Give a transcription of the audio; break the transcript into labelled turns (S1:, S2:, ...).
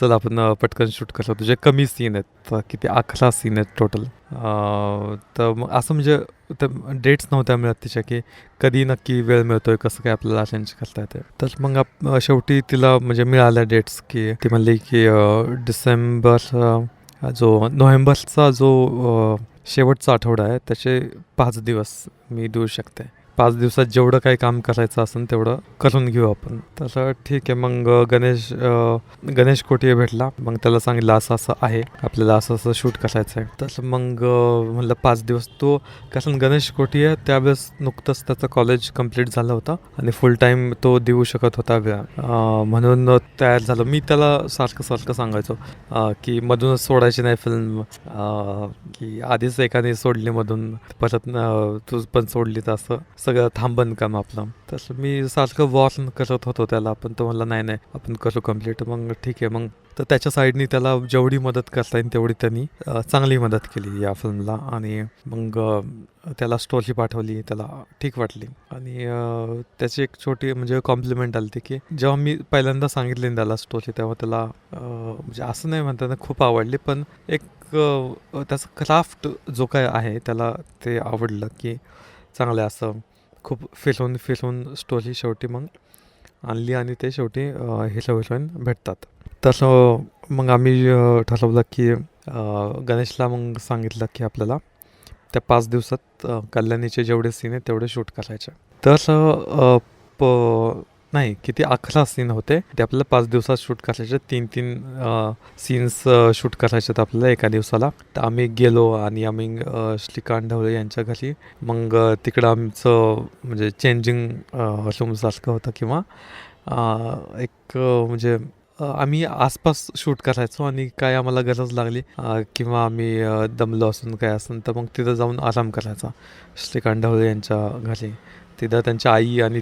S1: चल आपण पटकन शूट करतो. तुझे कमी सीन आहेत. तर किती अकरा सीन आहेत टोटल तर मग असं म्हणजे डेट्स नव्हत्या मिळत तिच्या की कधी नक्की वेळ मिळतोय कसं काय आपल्याला अरेंज करता येते तर मग आप शेवटी तिला म्हणजे मिळाल्या डेट्स की ती म्हणली की डिसेंबर जो नोव्हेंबरचा जो शेवटचा आठवडा आहे त्याचे पाच दिवस मी देऊ शकते. पाच दिवसात जेवढं काही काम करायचं असेल तेवढं करून घेऊ आपण. तर ठीक आहे मग गणेश गणेश कोटिये भेटला? मग त्याला सांगितलं असं असं आहे आपल्याला असं असं शूट करायचं आहे तर मग म्हणलं पाच दिवस तो कारण गणेश कोटिये त्यावेळेस नुकतंच त्याचं कॉलेज कंप्लीट झालं होतं आणि फुल टाईम तो देऊ शकत होता वेळ म्हणून तयार झालं. मी त्याला सारखं सारखं सांगायचो की मधूनच सोडायची नाही फिल्म की आधीच एकाने सोडली मधून परत तू पण सोडली तर असं. सगळं थांबन काम आपलं. तसं मी सारखं वॉर्न करत होतो त्याला पण तो म्हणला नाही नाही आपण करू कंप्लीट मग ठीक आहे मग तर त्याच्या साईडनी त्याला जेवढी मदत करता येईल तेवढी त्यांनी चांगली मदत केली या फिल्मला आणि मग त्याला स्टोरी पाठवली त्याला ठीक वाटली. आणि त्याची एक छोटी म्हणजे कॉम्प्लिमेंट आली होती की जेव्हा मी पहिल्यांदा सांगितली त्याला स्टोरी तेव्हा त्याला म्हणजे असं नाही म्हणताना खूप आवडली. पण एक त्याचं क्राफ्ट जो काय आहे त्याला ते आवडलं की चांगलं असं. खूप फिरून फिरून स्टोरी शेवटी मग आणली आणि ते शेवटी हिरो हिरोईन भेटतात. तसं मग आम्ही ठरवलं की गणेशला मग सांगितलं की आपल्याला त्या पाच दिवसात कल्याणीचे जेवढे सीन आहेत तेवढे शूट करायचे. तसं प नाही किती अकरा सीन होते. ते आपल्याला पाच दिवसात शूट करायचे. तीन तीन सीन्स शूट करायचे आहेत आपल्याला एका दिवसाला. तर आम्ही गेलो आणि आम्ही श्रीकांत ढवळे यांच्या घरी. मग तिकडं आमचं म्हणजे चेंजिंग रूमसारखं होतं किंवा एक म्हणजे आम्ही आसपास शूट करायचो आणि काय आम्हाला गरज लागली किंवा आम्ही दमलो असून काय असून तर मग तिथं जाऊन आराम करायचा. श्रीकांत ढवळे यांच्या घरी. तिथं त्यांच्या आई आणि